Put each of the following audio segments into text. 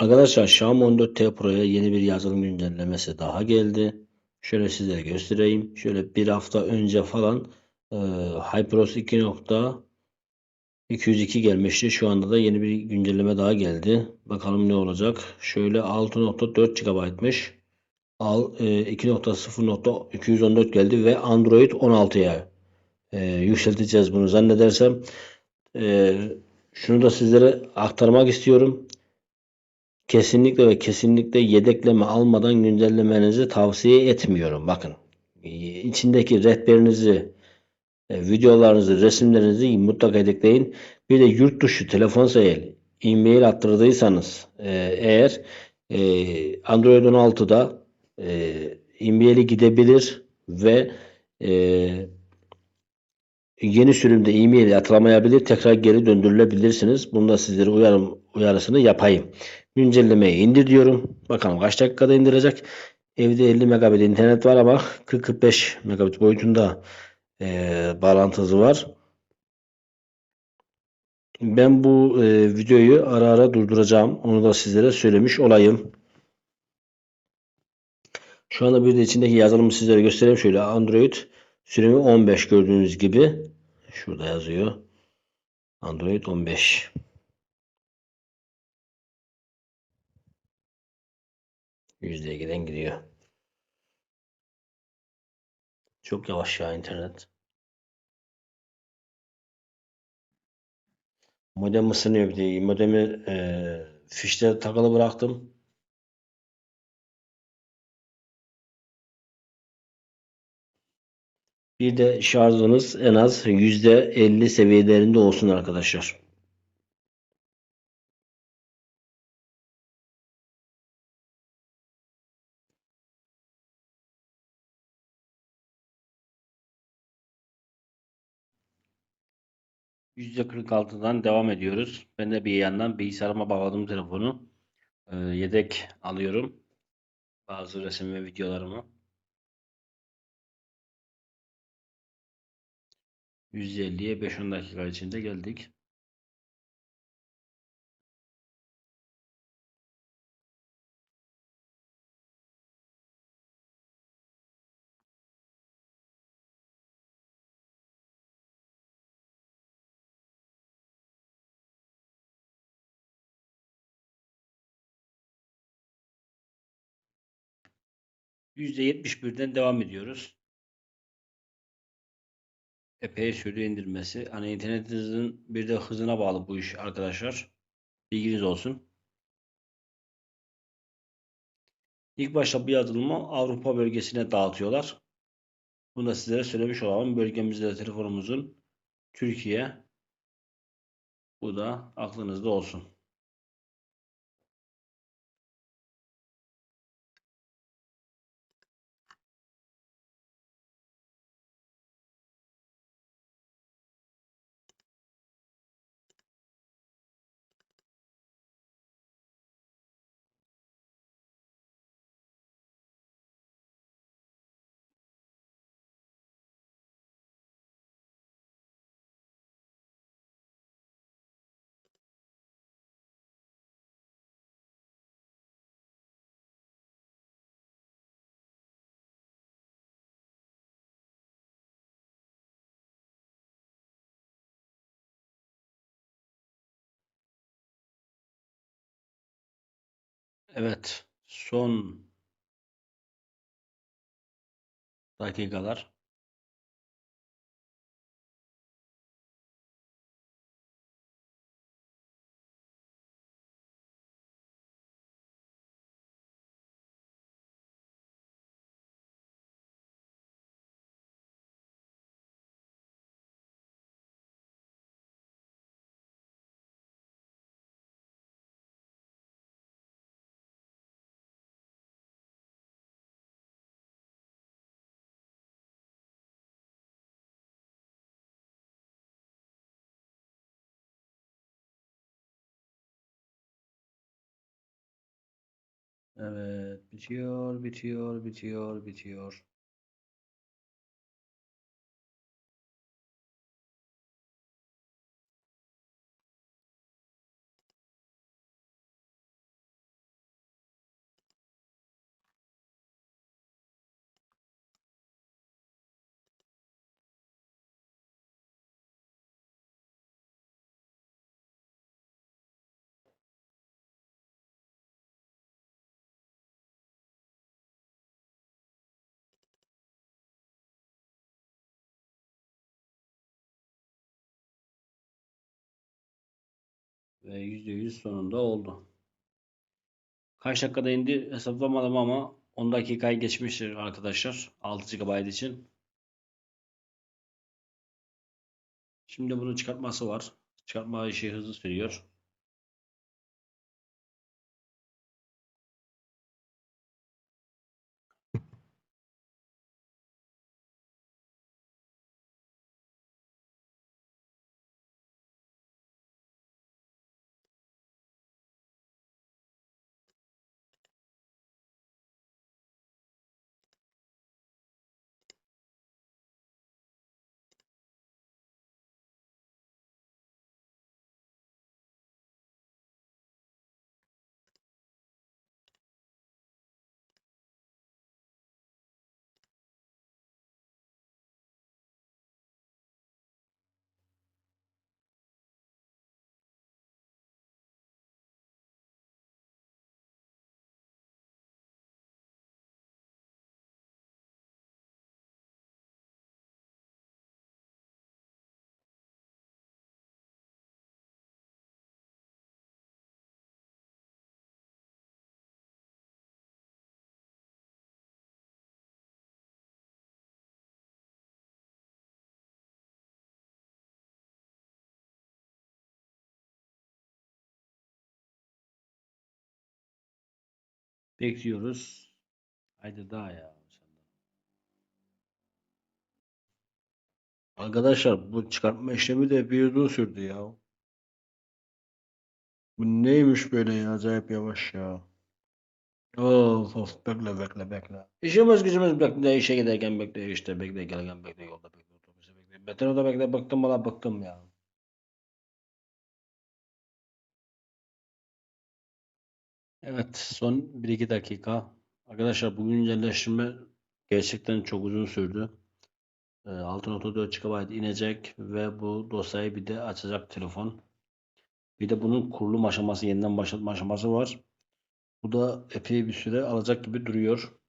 Arkadaşlar Xiaomi 14T Pro'ya yeni bir yazılım güncellemesi daha geldi. Şöyle size göstereyim. Şöyle bir hafta önce falan e, HyperOS 2.202 gelmişti. Şu anda da yeni bir güncelleme daha geldi. Bakalım ne olacak. Şöyle 6.4 GB'mış. Al e, 2.0.214 geldi ve Android 16'ya e, yükselteceğiz bunu zannedersem. E, şunu da sizlere aktarmak istiyorum. Kesinlikle ve kesinlikle yedekleme almadan güncellemenizi tavsiye etmiyorum. Bakın içindeki rehberinizi, e, videolarınızı, resimlerinizi mutlaka yedekleyin. Bir de yurt dışı telefon sayılı e-mail attırdıysanız e, eğer e, Android 16'da e, e-maili gidebilir ve e, yeni sürümde e-mail atılamayabilir. Tekrar geri döndürülebilirsiniz. Bunu da sizlere uyarım, uyarısını yapayım. Güncellemeyi indir diyorum. Bakalım kaç dakikada indirecek. Evde 50 megabit internet var ama 40-45 megabit boyutunda e, bağlantı var. Ben bu e, videoyu ara ara durduracağım. Onu da sizlere söylemiş olayım. Şu anda bir de içindeki yazılımı sizlere göstereyim. Şöyle Android sürümü 15 gördüğünüz gibi. Şurada yazıyor. Android 15. Yüzdeye giden gidiyor. Çok yavaş ya internet. Modem ısınıyor diye. Modemi e, fişte takılı bıraktım. Bir de şarjınız en az %50 seviyelerinde olsun arkadaşlar. %46'dan devam ediyoruz. Ben de bir yandan bilgisayarıma bağladım telefonu. Ee, yedek alıyorum. Bazı resim ve videolarımı. %50'ye 5-10 dakika içinde geldik. %71'den devam ediyoruz. Epey sürüyor indirmesi. Hani internetinizin bir de hızına bağlı bu iş arkadaşlar. Bilginiz olsun. İlk başta bu yazılımı Avrupa bölgesine dağıtıyorlar. Bunu da sizlere söylemiş olalım. Bölgemizde telefonumuzun Türkiye. Bu da aklınızda olsun. Evet. Son dakikalar. Evet, bitiyor, bitiyor, bitiyor, bitiyor. %100 sonunda oldu. Kaç dakikada indi hesaplamadım ama 10 dakikayı geçmiştir arkadaşlar. 6 GB için. Şimdi bunu çıkartması var. Çıkartma işi hızlı sürüyor. Bekliyoruz. Haydi daha ya. Arkadaşlar bu çıkartma işlemi de bir uzun sürdü ya. Bu neymiş böyle ya acayip yavaş ya. Of of bekle bekle bekle. İşimiz gücümüz bekle işe giderken bekle işte bekle gelirken bekle yolda bekle otobüse bekle. Metroda bekle bıktım bana bıktım ya. Evet son 1-2 dakika. Arkadaşlar bu güncelleştirme gerçekten çok uzun sürdü. Ee, 6.4 GB inecek ve bu dosyayı bir de açacak telefon. Bir de bunun kurulum aşaması, yeniden başlatma aşaması var. Bu da epey bir süre alacak gibi duruyor.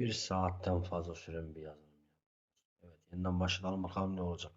Bir saatten fazla süren bir yazılım. Evet, yeniden başlayalım bakalım ne olacak.